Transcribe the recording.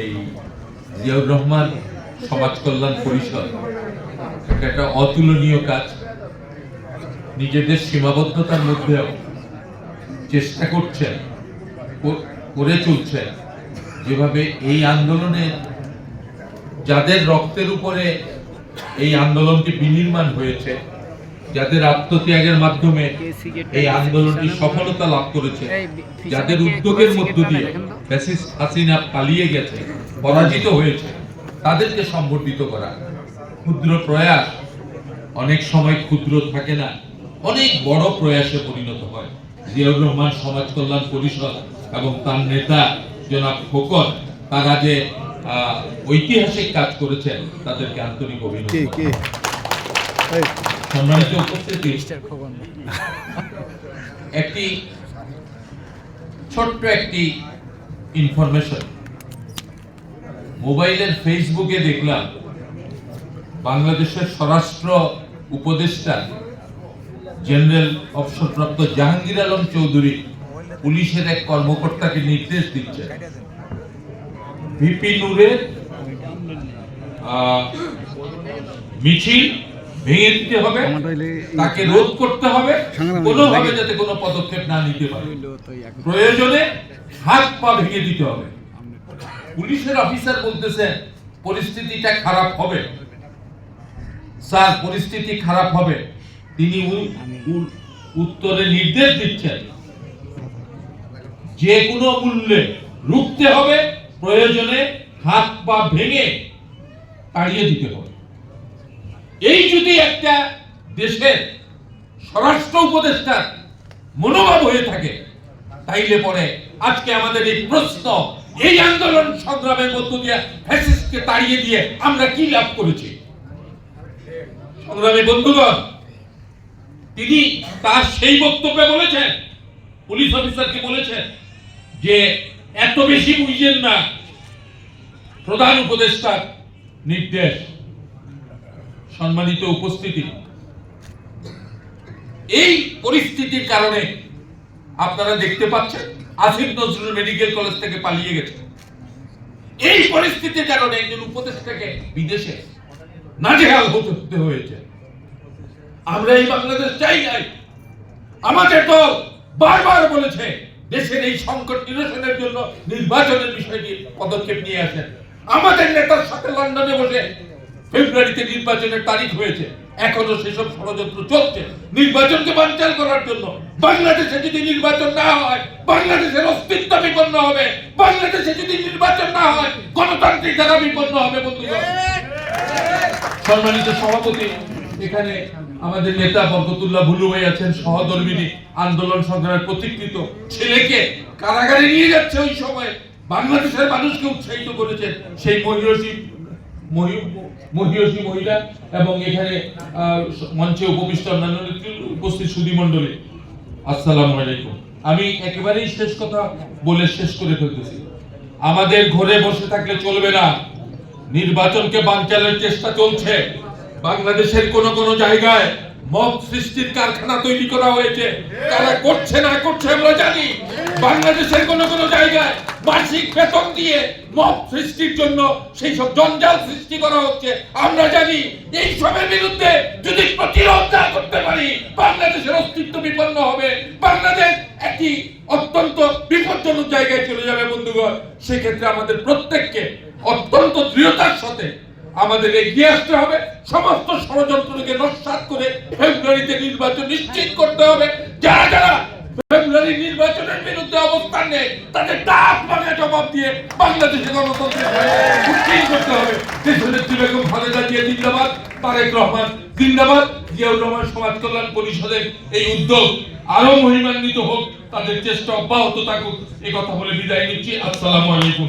এই জিয়াউর রহমান সমাজ কল্যাণ পরিষদ একটা অতুলনীয় কাজ। নিজেদের সীমাবদ্ধতার মধ্যেও চেষ্টা করছেন করে চলছেন। যেভাবে এই আন্দোলনে যাদের রক্তের উপরে এই আন্দোলনটি বিনির্মাণ হয়েছে যাদের আত্মত্যাগের মাধ্যমে এই আন্দোলনটি সফলতা লাভ করেছে। যাদের উদ্যোগের মধ্য দিয়ে ফ্যাসিস্ট হাসিনা পালিয়ে গেছে পরাজিত হয়েছে তাদেরকে সংগঠিত করা। ক্ষুদ্র প্রয়াস অনেক সময় ক্ষুদ্র থাকে না অনেক বড় প্রয়াসে পরিণত হয়। জিয়াউর রহমান সমাজ কল্যাণ পরিষদ এবং তার নেতা জনাব খোকন তারা যে আহ, ঐতিহাসিক কাজ করেছেন তাদেরকে আন্তরিক অভিনন্দন। সম্মানিত উপস্থিতি। একটি ছোট্ট একটি ইনফরমেশন মোবাইলের ফেসবুকে দেখলাম বাংলাদেশের স্বরাষ্ট্র উপদেষ্টা জেনারেল অবসরপ্রাপ্ত জাহাঙ্গীর আলম চৌধুরী পুলিশের এক কর্মকর্তাকে নির্দেশ দিচ্ছেন ভিপি নূরের আহ, মিছিল ভেঙে দিতে হবে তাকে রোধ করতে হবে কোনোভাবে যাতে কোনো পদক্ষেপ না নিতে পারে। প্রয়োজনে হাত পা ভেঙে দিতে হবে। পুলিশের অফিসার বলতেছেন পরিস্থিতিটা খারাপ হবে। স্যার পরিস্থিতি খারাপ হবে। তিনি উত্তরে নির্দেশ দিচ্ছেন। যে কোনো মূল্যে রুখতে হবে প্রয়োজনে হাত পা ভেঙে তাড়িয়ে দিতে হবে। এই যদি একটা দেশের স্বরাষ্ট্র উপদেষ্টার মনোভাব হয়ে থাকে, তাইলে পরে আজকে আমাদের এই প্রশ্ন, এই আন্দোলন সংগ্রামের মধ্য দিয়ে ফ্যাসিস্টকে তাড়িয়ে দিয়ে আমরা কি লাভ করেছি? সংগ্রামী বন্ধুগণ, তিনি তার সেই বক্তব্যে বলেছেন, পুলিশ অফিসারকে বলেছেন, যে এত বেশি বুঝেন না প্রধান উপদেষ্টার নির্দেশ। সম্মানিত উপস্থিতি। এই পরিস্থিতির কারণে আপনারা দেখতে পাচ্ছেন আসিফ নজরুল মেডিকেল কলেজ থেকে পালিয়ে গেছে। এই পরিস্থিতির কারণে একজন উপদেষ্টাকে বিদেশে নাজেহাল হতে হতে হয়েছে। আমরা এই বাংলাদেশ চাই নাই। আমাদের তো বারবার বলেছে, দেশের এই সংকট নিরসনের জন্য নির্বাচনের বিষয়টি পদক্ষেপ নিয়ে আসেন। আমাদের নেতার সাথে লন্ডনে বসে ফেব্রুয়ারিতে নির্বাচনের তারিখ হয়েছে। এখনও সেসব ষড়যন্ত্র চলছে। নির্বাচনকে বানচাল করার জন্য বাংলাদেশে যদি নির্বাচন না হয়, বাংলাদেশের অস্তিত্ব বিপন্ন হবে। বাংলাদেশে যদি নির্বাচন না হয়, গণতান্ত্রিক ধারা বিপন্ন হবে, বন্ধুগণ। সম্মানিত সভাপতি, এখানে আমাদের নেতা বরকতুল্লাহ ভুলু ভাই আছেন, সহধর্মিনী, আন্দোলন সংগ্রামের প্রতিকৃত ছেলেকে কারাগারে নিয়ে যাচ্ছে ওই সময়। বাংলাদেশের মানুষকে উৎসাহিত করেছেন সেই মহিষী মহিষী মহিলা এবং এখানে মঞ্চে উপবিষ্ট অন্যান্য নেতৃ উপস্থিত সুধী মণ্ডলী। আসসালামু আলাইকুম। আমি একেবারেই শেষ কথা বলে শেষ করে ফেলতেছি। আমাদের ঘরে বসে থাকলে চলবে না। নির্বাচনকে বানচালের চেষ্টা চলছে। বাংলাদেশের কোন কোন জায়গায় মব সৃষ্টির কারখানা তৈরি করা হয়েছে। তারা করছে না করছে আমরা জানি। বাংলাদেশের কোন কোন জায়গায় মাসিক বেতন দিয়ে মব সৃষ্টির জন্য সেই সব জঞ্জাল সৃষ্টি করা হচ্ছে। আমরা জানি এই সবের বিরুদ্ধে যদি প্রতিরোধ না করতে পারি, বাংলাদেশের অস্তিত্ব বিপন্ন হবে। বাংলাদেশ একটি অত্যন্ত বিপজ্জনক জায়গায় চলে যাবে, বন্ধুগণ। সেক্ষেত্রে আমাদের প্রত্যেককে অত্যন্ত দৃঢ়তার সাথে আমাদের এগিয়ে আসতে হবে। সমস্ত ষড়যন্ত্রকে নস্বাত করে ফেব্রুয়ারিতে নির্বাচন নিশ্চিত করতে হবে। যারা যারা ফেব্রুয়ারি নির্বাচনের বিরুদ্ধে অবস্থান নেয় তাদের ডাক ভাঙা জবাব দিয়ে বাংলাদেশে গণতন্ত্রের উত্তীর্ণ করতে হবে। দেশনেত্রী বেগম খালেদা জিয়া জিন্দাবাদ, তারেক রহমান জিন্দাবাদ, জিয়াউর রহমান সমাজ কল্যাণ পরিষদের এই উদ্যোগ আরও মহিমান্বিত হোক, তাদের চেষ্টা অব্যাহত থাকুক। এ কথা বলে বিদায় নিচ্ছি। আসসালামু আলাইকুম।